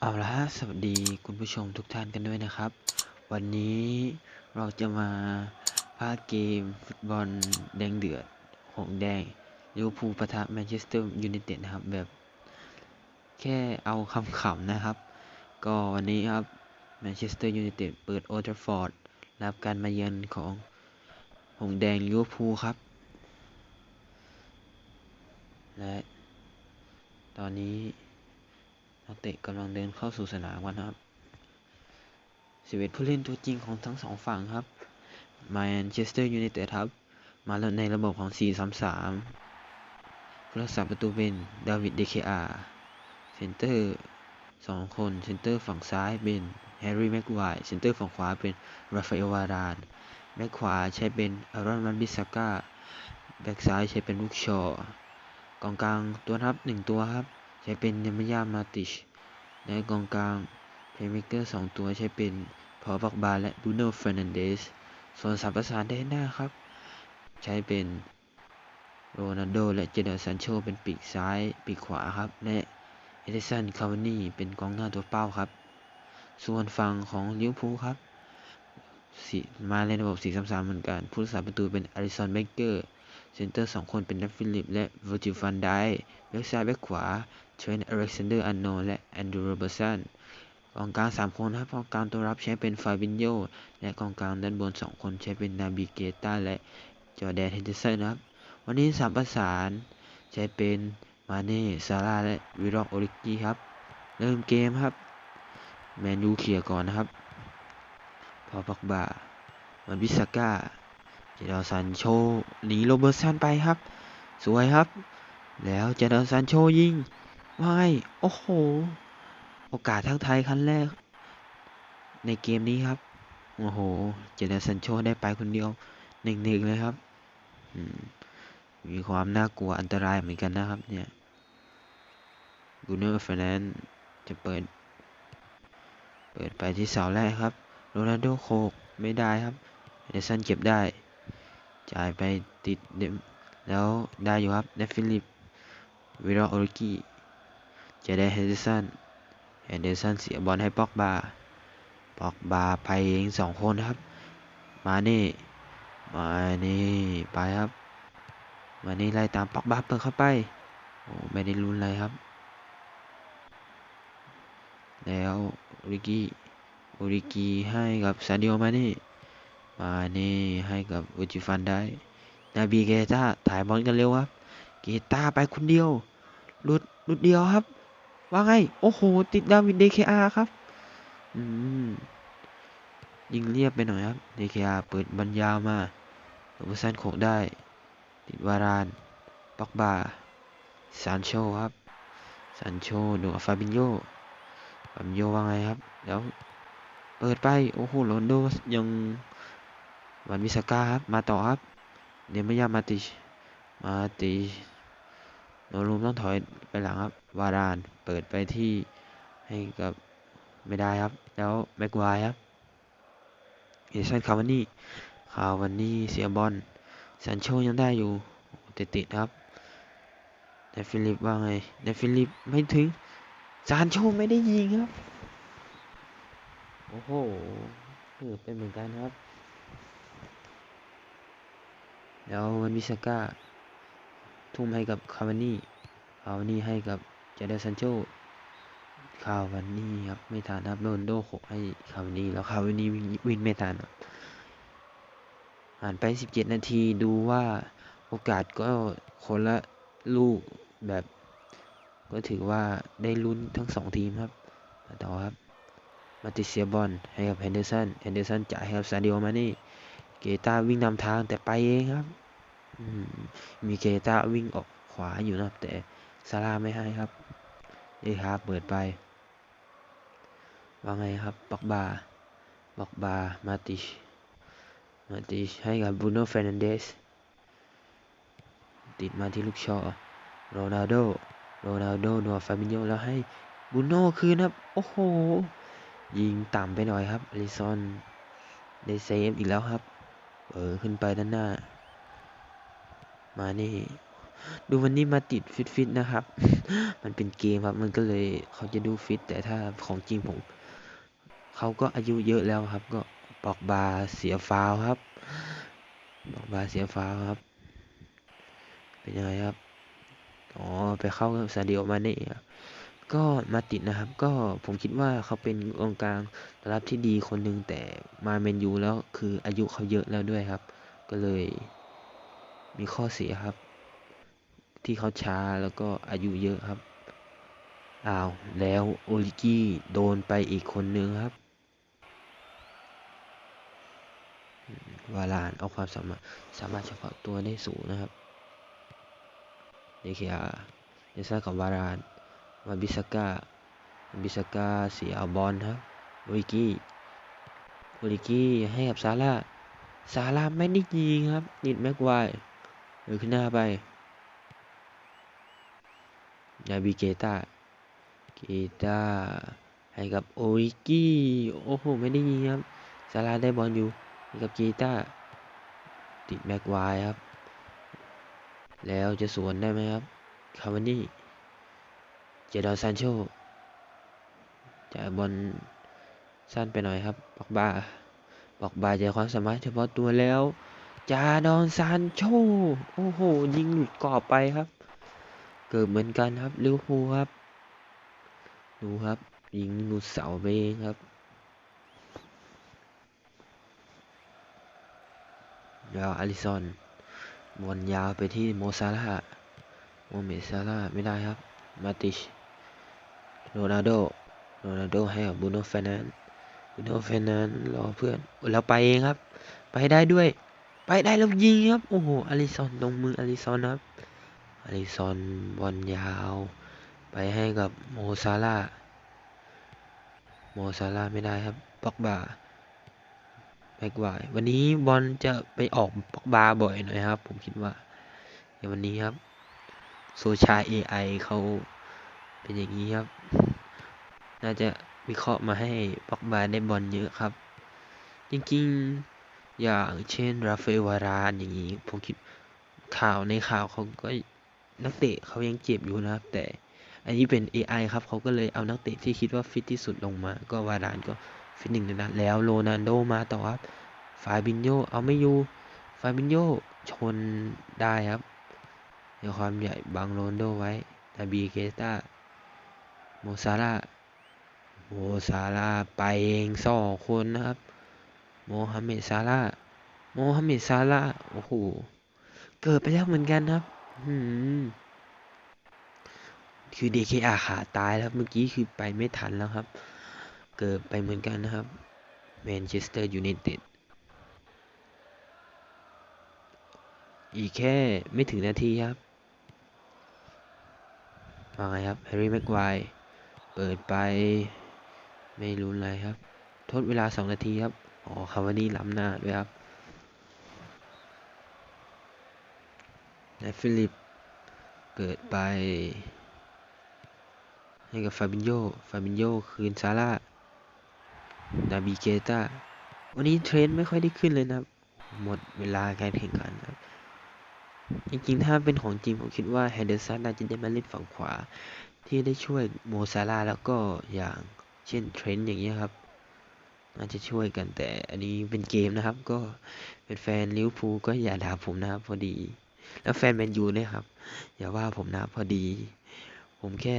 เอาละฮะสวัสดีคุณผู้ชมทุกท่านกันด้วยนะครับ วันนี้เราจะมาพาเกมฟุตบอลแดงเดือด หงแดงลิเวอร์พูลปะทะแมนเชสเตอร์ยูไนเต็ดนะครับ แบบแค่เอาคำขำนะครับ ก็วันนี้ครับแมนเชสเตอร์ยูไนเต็ดเปิดโอท a ฟอร์ดรับการมาเยือนของหงแดงลิเวอร์พูลครับ และตอนนี้ นักเตะกำลังเดินเข้าสู่สนามกันครับ11ผู้เล่นตัวจริงของทั้งสองฝั่งครับแมนเชสเตอร์ยูไนเต็ดครับ มาแล้วในระบบของ 4-3-3 ผู้รักษาประตูเป็นดาวิดเดเคอาเซนเตอร์สองคน เซนเตอร์ฝั่งซ้ายเป็นแฮร์รี่แม็กไวร์เซนเตอร์ฝั่งขวาเป็นราฟาเอลวารานแบ็กขวาใช้เป็นอารอนมันบิสก้าแบ็กซ้ายใช้เป็นลูกชอ กองกลางตัวรับหนึ่งตัวครับ ใช้เป็นเนมยามาติช และกองกลางเพลย์เมเกอร์สองตัวใช้เป็นพอบักบาและบูโน่เฟรนันเดสส่วนสามประสานด้านหน้าครับ ใช้เป็นโรนัลโดและเจเดอร์ซันโชเป็นปีกซ้ายปีกขวาครับ และเอเดสันคาวานี่เป็นกองหน้าตัวเป้าครับ ส่วนฝั่งของลิเวอร์พูลครับมาในระบบ 4-3-3 เหมือนกัน ผู้รักษาประตูเป็นอาริสันเบเกอร์ เซนเตอร์สองคนเป็นนัทฟิลิป และเวอร์จิลฟันไดแบ็กซ้ายแบ็กขวา เทรนต์อเล็กซานเดอร์อันโน และแอนดรูโรเบอร์สันกองกลางสามคนครับกองกลางตัวรับใช้เป็นฟาบินโยและกองกลางด้านบนสองคนใช้เป็นนาบิเกต้าและจอแดนเฮนเดอร์สันนะครับ วันนี้สามประสานใช้เป็นมาเน่ซาร่าและวิรอกโอริกี้ครับ เริ่มเกมครับ แมนยูเคลียร์ก่อนนะครับ พอปักบามันบิสก้าเจดอซันโชหนีโรเบอร์สันไปครับ สวยครับ แล้วเจดอซันโชยิง ไงโอ้โห โอกาสทั้งไทยครั้งแรก ในเกมนี้ครับ โอ้โห เจเนซันโชได้ไปคนเดียวหนึ่งๆเลยครับ มีความน่ากลัวอันตรายเหมือนกันนะครับ เนี่ยบูโน่เฟรนนจะเปิด เปิดไปที่เสาแรกครับ โรนัลโดโคกไม่ได้ครับเดสันเก็บได้ จ่ายไปติดเดมแล้วได้อยู่ครับเนฟิลิปวิรอโอริกิ จะได้เฮนเดอร์สันเฮนเดอร์สันเสียบอลให้ป็อกบาป็อกบาไปเองสองคนครับ มาเน่มาเน่ไปครับ มาเน่ไล่ตามป็อกบาเปิดเข้าไปโอ้ไม่ได้ลุ้นเลยครับ แล้วอริกิโอริกิให้กับซาดิโอมาเน่มาเน่ให้กับอุจิฟันได้ นาบีเกต้าถ่ายบอลกันเร็วครับ เกต้าไปคนเดียว ลุดลุดเดียวครับ ว่าไง โอ้โห ติดดาวิดเดคอาครับ อืม ยิงเรียบไปหน่อยครับเดคอาเปิดบอลยาวมาโรเบอร์สันโขกได้ ติดวารานป็อกบาซานโชครับซานโชดูฟาบินโยฟาบินโยว่าไงครับ แล้วเปิดไป โอ้โหโรนโดยังวันมิสก้าครับ มาต่อครับเนมยามาติชมาติชโนรูมต้องถอยไปหลังครับ วารานเปิดไปที่ให้กับไม่ได้ครับ แล้วแม็กไวครับเอชันคาวานี่คาวานี่เสียบอลซันโชยังได้อยู่ติดติดครับเนฟิลิปว่าไงเนฟิลิปไม่ถึงซานโชไม่ได้ยิงครับ โอ้โหเกือบเป็นเหมือนกันครับ แล้ววันมิสก้า ทุ่มให้กับคาวานี่คาวานี่ให้กับ เจเดซันโชคาวานี่ครับไม่ทันครับโรนโดหกให้คาวานี่แล้วคาวานี่วิ่งไม่ทันครับผ่านไป 17 นาทีดูว่าโอกาสก็คนละลูกแบบ ก็ถือว่าได้ลุ้นทั้งสองทีมครับมาต่อครับ มาติเซียบอลให้กับเฮนเดอร์สันเฮนเดอร์สันจ่ายให้กับซาดิโอมานี่เกตาวิ่งนำทางแต่ไปเองครับมมีเกตาวิ่งออกขวาอยู่นะแต่ซาร่าไม่ให้ครับ นี่ครับเปิดไป ว่าไงครับบอกบาบอกบามาติชมาติชให้กับบูโน่เฟรนันเดสติดมาที่ลูกชอโรนัลโดโรนัลโดนัวฟาบิโยแล้วให้บูโน่คืนครับ โอ้โห ยิงต่ำไปหน่อยครับอลิซอนได้เซฟอีกแล้วครับ เออขึ้นไปด้านหน้า มานี่ ดูวันนี้มาติดฟิตๆนะครับ มันเป็นเกมครับมันก็เลยเขาจะดูฟิต แต่ถ้าของจริงผมเขาก็อายุเยอะแล้วครับ ก็ปอกบาเสียฟาวครับปอกบาเสียฟาวครับ เป็นยังไงครับอ๋อไปเข้าซาเดียวมาเน่ครับก็มาติดนะครับ ก็ผมคิดว่าเขาเป็นกองกลางรับที่ดีคนหนึ่งแต่มาเมนยูแล้วคืออายุเขาเยอะแล้วด้วยครับ ก็เลยมีข้อเสียครับ ที่เขาช้าแล้วก็อายุเยอะครับ อ้าว แล้วโอลิกี้โดนไปอีกคนนึงครับ วาลานเอาความสามารถสามารถเฉพาะตัวได้สูงนะครับเดคียเดซ่ากับวาลานมาบิสก้าบิสก้าเสียบอลครับโอลิกี้โอลิกี้ให้กับซาร่าซาร่าไม่ได้ยิงครับนิดแม็กไวหรือขึ้นหน้าไป นาบิเกต้าเกต้าให้กับโอริกี้โอ้โหไม่ได้ยิงครับซาร่าได้บอลอยู่ให้กับเกต้าติดแม็กไวครับ แล้วจะสวนได้ไหมครับคาวานี่เจดอนซานโชจ่ายบอลสั้นไปหน่อยครับบอกบาบอกบาจะความสามารถเฉพาะตัวแล้วจาดอนซานโชโอ้โหยิงหลุดกรอบไปครับ เกิดเหมือนกันครับลิเวอร์พูลครับ ดูครับยิงหลุดเสาไปเองครับยาวอาริซอนบอลยาวไปที่โมซาลาโมเมซาลาไม่ได้ครับ มาติชโรนัลโดโรนัลโดให้กับบูโนเฟนันบูโนเฟนันรอเพื่อนแล้วไปเองครับ ไปได้ด้วย ไปได้แล้วยิงครับ โอ้โหอาริซอนตรงมืออาริซอนครับ อาริซอนบอลยาว ไปให้กับโมซาลาโมซาลาไม่ได้ครับปอกบาแม็กไววันนี้บอลจะไปออกปอกบาบ่อยหน่อยครับ ผมคิดว่าในวันนี้ครับโซชา AI เขาเป็นอย่างนี้ครับ น่าจะวิเคราะห์มาให้ปอกบาได้บอลเยอะครับ จริงๆ อย่างเช่นราฟเอลวารานอย่างนี้ ผมคิดข่าวในข่าวเขาก็ นักเตะเขายังเจ็บอยู่นะครับ แต่อันนี้เป็น AI ครับเขาก็เลยเอานักเตะที่คิดว่าฟิตที่สุดลงมา ก็วารานก็ฟิตหนึ่งนนั้นแล้วโรนันโดมาต่อครับฟาบินโยเอาไม่อยู่ฟาบินโยชนได้ครับในความใหญ่บังโรนโดไว้นาบีเกตาโมซาร่าโมซาร่าไปเองสองคนนะครับโมฮัมเหม็ดซาร่าโมฮัมเหม็ดซาร่าโอ้โหเกิดไปแล้วเหมือนกันครับ อืมคือ DKR ขาตายแล้วเมื่อกี้คือไปไม่ทันแล้วครับ เกิดไปเหมือนกันนะครับแมนเชสเตอร์ยูไนเต็ดอีกแค่ไม่ถึงนาทีครับว่าไงครับแฮร์รี่แม็กไวเปิดไป ไม่รู้อะไรครับ ทดเวลา 2 นาทีครับ อ๋อคาวานี่ล้ำหน้าด้วยครับ และฟิลิปเปิดไป ให้กับฟาบินโยฟาบินโยคืนซาร่านาบิเกตาวันนี้เทรนไม่ค่อยได้ขึ้นเลยนะหมดเวลาการแข่งขันครับจริงๆ ถ้าเป็นของจริงผมคิดว่าแฮนเดอร์สันน่าจะได้มาเล่นฝั่งขวา ที่ได้ช่วยโมซาลาแล้วก็อย่างเช่นเทรนด์อย่างเงี้ยครับน่าจะช่วยกันแต่อันนี้เป็นเกมนะครับ ก็เป็นแฟนลิเวอร์พูลก็อย่าด่าผมนะครับพอดี แล้วแฟนแมนยูเนี่ยครับ อย่าว่าผมนะพอดี ผมแค่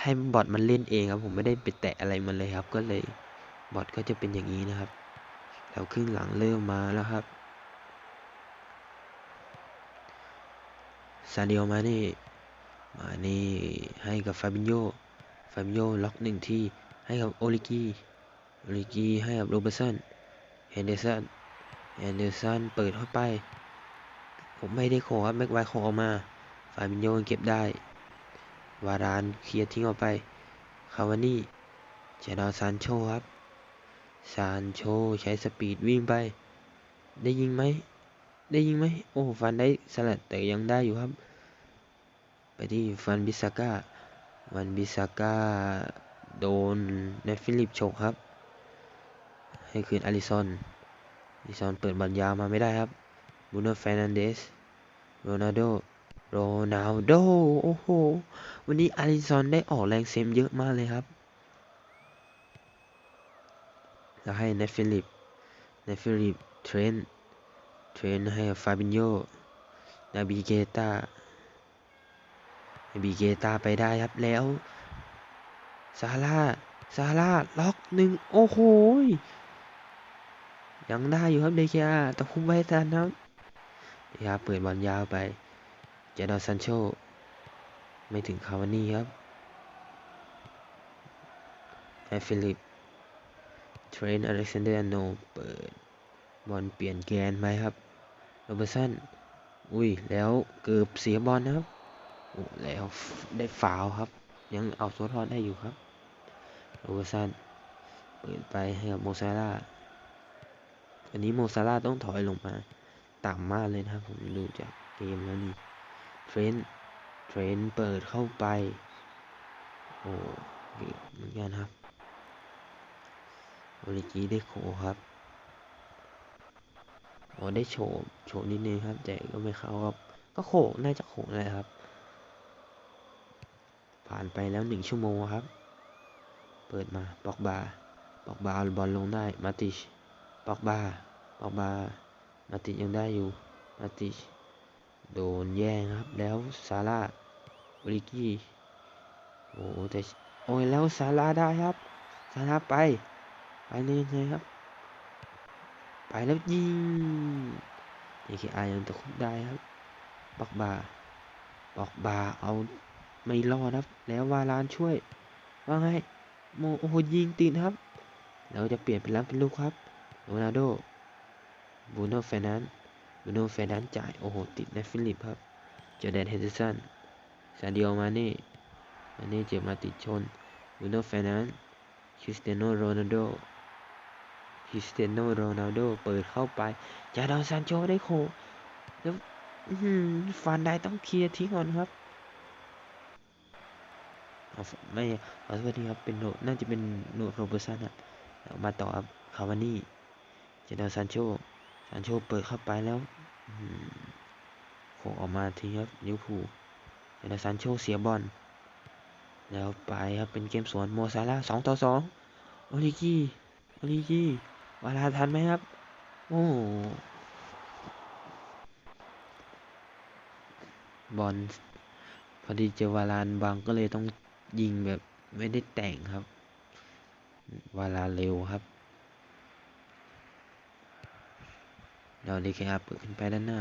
ให้บอทมันเล่นเองครับ ผมไม่ได้ไปแตะอะไรมันเลยครับ ก็เลยบอทก็จะเป็นอย่างนี้นะครับ แล้วครึ่งหลังเริ่มมาแล้วครับซาเดียมานี่มานี่ให้กับฟาบินโยฟาบินโยล็อกหนึ่งที่ให้กับโอลิกีโอลิกีให้กับโรเบสันเฮนเดอร์สันเฮนเดอร์สันเปิดเข้าไป ผมไม่ได้ขอครับแม็กไวขอออกมาฟาบินโยเก็บได้ วารานเคลียร์ทิ้งออกไป คาวานี่เจดาซานโชครับ ซานโชใช้สปีดวิ่งไป ได้ยิงไหม ได้ยิงไหม โอ้ฟันได้สลัดแต่ยังได้อยู่ครับ ไปที่ฟันบิซาก้าวันบิซาก้าโดนในฟิลิปโฉกครับ ให้คืนอาริซอนอาริซอนเปิดบอลยาวมาไม่ได้ครับ บูโนเฟนันเดสโรนัลโดโรนัลโดโอ้โห วันนี้อาริซอนได้ออกแรงเซมเยอะมากเลยครับ แล้วให้เนฟฟิลิปเนฟฟิลิปเทรนเทรนให้ฟาบินโยนาบิเกตานาบิเกตาไปได้ครับแล้วซาร่าซาร่าล็อกหนึ่งโอ้โหยังได้อยู่ครับเดคอาแต่คุมไว้ทันครับ เดคอาเปิดบอลยาวไป เจดอนซันโช ไม่ถึงคาวานี่ครับแอฟิลิป เทรนอเล็กซานเดอร์โน เปิดบอลเปลี่ยนแกนไหมครับ โรเบอร์สัน อุ้ย แล้วเกือบเสียบอลนะครับ โอ้ แล้วได้ฟาวครับ ยังเอาตัวรอดได้อยู่ครับ โรเบอร์สัน เปิดไปให้กับโมซาร่าอันนี้โมซาร่าต้องถอยลงมา ต่ำมากเลยนะครับ ผมดูจากเกมแล้วนี่เทรนเทรนเปิดเข้าไป โอ้เหมือนกันครับโอริกิได้โขครับโอ้ได้โฉบโฉบนิดนึงครับแต่ก็ไม่เข้าครับ ก็โขกน่าจะโขกเลยครับ ผ่านไปแล้วหนึ่งชั่วโมงครับ เปิดมาปอกบาปอกบาบอลลงได้มาติชปอกบาปอกบา มาติยังได้อยู่มาติโดนแย่งครับ แล้วซาร่าบริกี้โอ้แต่โอ้ยแล้วซาร่าได้ครับซาร่าไปไปเลยเลยครับ ไปแล้วยิงเอเคอายังตะคุบได้ครับปอกบาปอกบาเอาไม่รอดครับ แล้ววาลานช่วยว่าไงโมโอ้โหยิงติดครับ เราจะเปลี่ยนเป็นรับเป็นลูกครับโรนัลโด บูโน่เฟรนันบูโน่เฟรนันจ่าย โอ้โห ติดในฟิลิปครับ เจอแดนเฮนเดอร์สัน ซาดิโอ มาเน่มาเน่เจ็บมาติดชน บูโน่เฟรนันคริสเตียโนโรนัลโดคริสเตียโนโรนัลโด เปิดเข้าไป จาดอนซานโชได้โคแล้วฟันได้ต้องเคลียร์ทิ้งก่อนครับไม่ขอโทษทีครับเป็นโนน่าจะเป็นโนโรเบอร์สันอะมาต่อครับคาวานี่เจดอนซานโช ซานโชเปิดเข้าไปแล้วโขออกมาทีครับลิวพูเดนซานโชเสียบอลแล้วไปครับเป็นเกมสวนโมซาร่าสองต่อสองโอลิกี้โอลิกี้วาลาทันไหมครับ โอ้บอลพอดีเจอวาลานบางก็เลยต้องยิงแบบไม่ได้แต่งครับ วาลาเร็วครับ เราดีแค่เปิดขึ้นไปด้านหน้า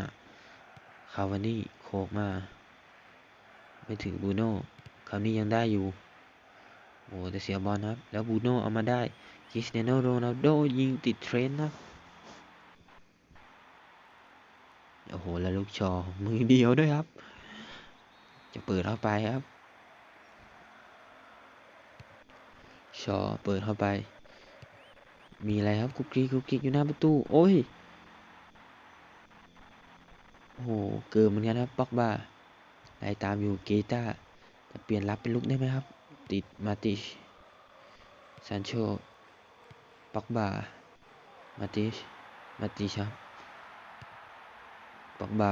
คาวานี่โคกมา ไม่ถึงบูโน่คำนี้ยังได้อยู่ โอ้แต่เสียบอลครับ แล้วบูโน่เอามาได้คริสเตียโนโรนัลโดยิงติดเทรนครับ โอ้โห แล้วลูกชอมือเดียวด้วยครับ จะเปิดเข้าไปครับ ชอเปิดเข้าไป มีอะไรครับคุกกี้คุกกี้อยู่หน้าประตู โอ้ย โอ้โห เกินเหมือนกันครับป็อกบ้าไล่ตามอยู่เกต้าจะเปลี่ยนรับเป็นลุกได้ไหมครับ ติดมาติชซานโชป็อกบ้ามาติชมาติชครับป็อกบ้า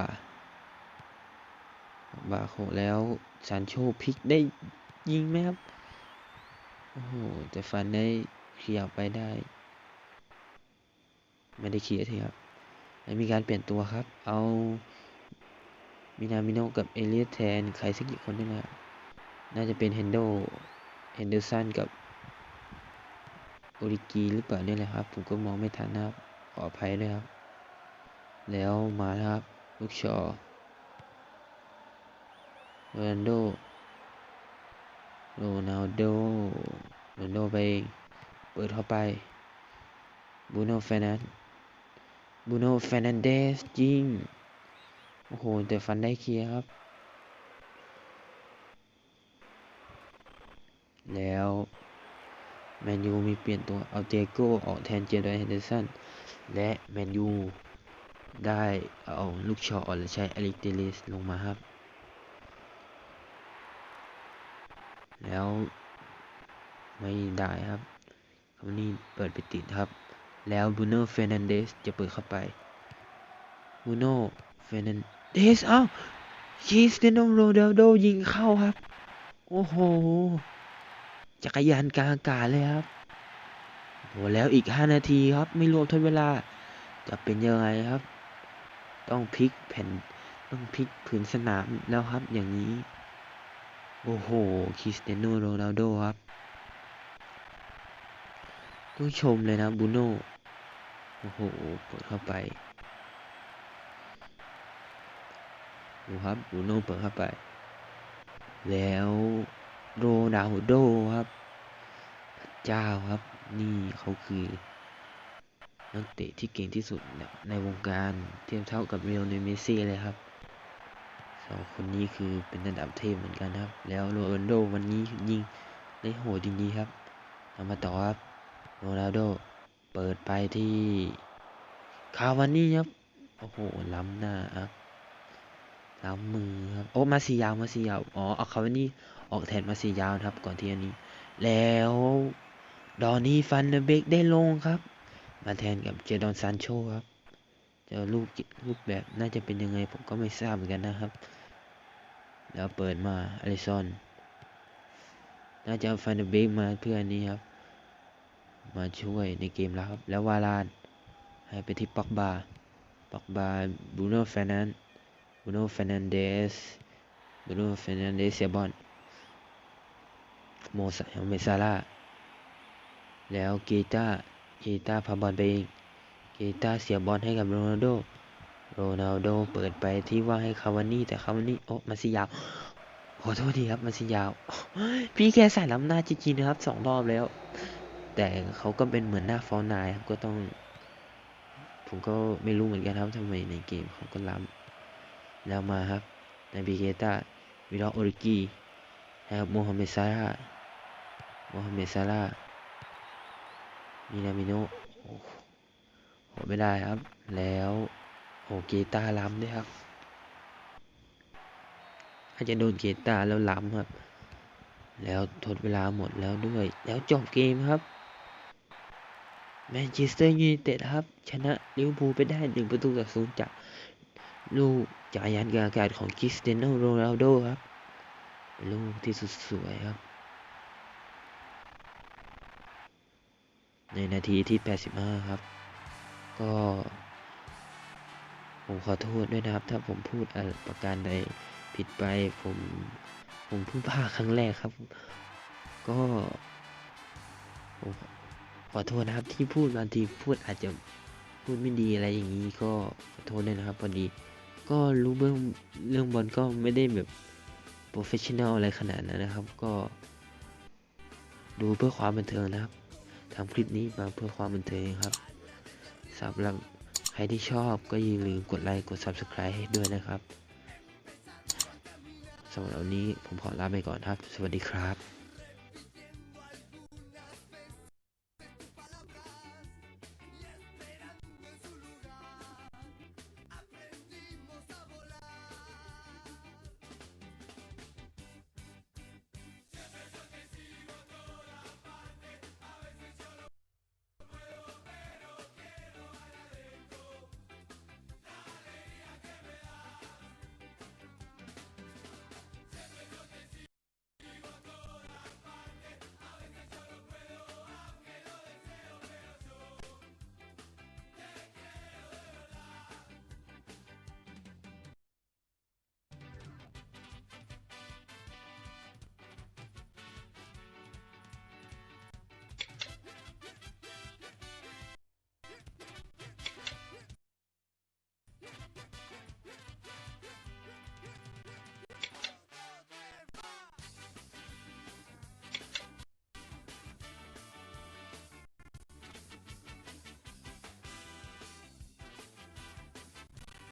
บาโคแล้วซานโชพลิกได้ยิงไหมครับ โอ้โห แต่ฟันได้เคลียร์ไปได้ ไม่ได้เคลียร์ทีครับ แล้วมีการเปลี่ยนตัวครับ เอามินามิโนกับเอเลียแทนใครสักกี่คนนี่แหละน่าจะเป็นเฮนโดเฮนเดอร์สันกับโอริกีหรือเปล่าเนี่ยแหละครับ ผมก็มองไม่ทันนะครับ ขออภัยด้วยครับ แล้วมาแล้วครับ ลูกชอโรนัลโดโรนัลโดโรนัลโดไปเปิดเข้าไปบูโน่เฟนัน บูโน่เฟรนันเดสยิง โอ้โห แต่ฟันได้เคลียร์ครับ แล้วแมนยูมีเปลี่ยนตัวเอาเจโก้ออกแทนเจดอนเฮนเดอร์สัน และแมนยูได้เอาลูกชอหรือใช้อลิกเตลิสลงมาครับ แล้วไม่ได้ครับคำนี้เปิดไปติดครับ แล้วบูโน่เฟรนันเดสจะเปิดเข้าไปบูโน่เฟรนันเดสอ้าคริสเตียโนโรนัลโดยิงเข้าครับ โอ้โห จักรยานกลางอากาศเลยครับโหแล้วอีก 5 นาทีครับ ไม่รวมทดเวลา จะเป็นยังไงครับ ต้องพลิกแผ่น ต้องพลิกผืนสนามแล้วครับอย่างนี้ โอ้โหคริสเตียโนโรนัลโดครับ ต้องชมเลยนะบูโน่ อ้โหเปิดเข้าไปดูครับบูโน่เปิดเข้าไป แล้วโรนัลโดครับพระเจ้าครับ นี่เขาคือนักเตะที่เก่งที่สุดในวงการเทียบเท่ากับเรอัลเมสซี่เลยครับสองคนนี้คือเป็นระดับเทพเหมือนกันครับ แล้วโรนัลโดวันนี้ยิงได้โหดจริงๆครับเอามาต่อครับโรนัลโด เปิดไปที่คาวานี่ครับ โอ้โห ล้ำหน้าครับ ล้ำมือครับ โอ้ มาสียาว มาสียาว อ๋อ เอาคาวานี่ออกแทนมาสียาวครับ ก่อนที่อันนี้ แล้วดอนนี่ฟันเดเบกได้ลงครับ มาแทนกับเจดอนซานโชครับจอลูกรูปแบบน่าจะเป็นยังไงผมก็ไม่ทราบเหมือนกันนะครับ แล้วเปิดมาอลิซอน น่าจะฟันเดเบกมาเพื่ออันนี้ครับ มาช่วยในเกมแล้วครับแล้ววาลาน ให้ไปที่ป็อกบาป็อกบาบูโน่เฟนันบูโน่เฟนันเดสบูโน่เฟนันเดสเซียบอนโมซาเมซาลาแล้วเกตาเกตาพาบอลไปเองเกตาเสียบอลให้กับโรนัลโดโรนัลโดเปิดไปที่ว่าให้คาวานี่แต่คาวานี่โอ้มาซิยาวขอโทษทีครับมาซิยาว พี่แกใส่ล้ำหน้าจริงๆนะครับสองรอบแล้ว แต่เขาก็เป็นเหมือนหน้าฟอนายครับก็ต้องผมก็ไม่รู้เหมือนกันครับทำไมในเกมเขาก็ล้ำแล้วมาครับนาบิเกตาวิลอโอริกีให้กับโมฮัมเหม็ดซาร่าโมฮัมเหม็ดซาร่ามินามิโนโอ้หไม่ได้ครับ แล้วโอเกตาล้ำด้วยครับอาจจะโดนเกตาแล้วล้ำครับ แล้วทดเวลาหมดแล้วด้วย แล้วจบเกมครับ แมนเชสเตอร์ยูไนเต็ดครับ ชนะลิเวอร์พูลไปได้หนึ่งประตูต่อศูนย์จากลูกจักรยานกางอากาศของคริสเตียโนโรนัลโดครับ ลูกที่สุดสวยครับ ในนาทีที่ 85 ครับ ก็ผมขอโทษด้วยนะครับ ถ้าผมพูดอะไรประการใดผิดไปผมผมเพิ่งพลาดครั้งแรกครับ ก็ผม อโทษนะครับที่พูดบางทีพูดอาจจะพูดไม่ดีอะไรอย่างนี้ก็ขอโทษด้วยนะครับพอดีก็รู้เรื่องเรื่องบอลก็ไม่ได้แบบโปรเฟชชั่นแนลอะไรขนาดนั้นนะครับ ก็ ดูเพื่อความบันเทิงนะครับทำคลิปนี้มาเพื่อความบันเทิงครับสำหรับใครที่ชอบก็อย่าลืมกดไลค์กด Subscribe ให้ด้วยนะครับสำหรับวันนี้ผมขอลาไปก่อนครับ สวัสดีครับ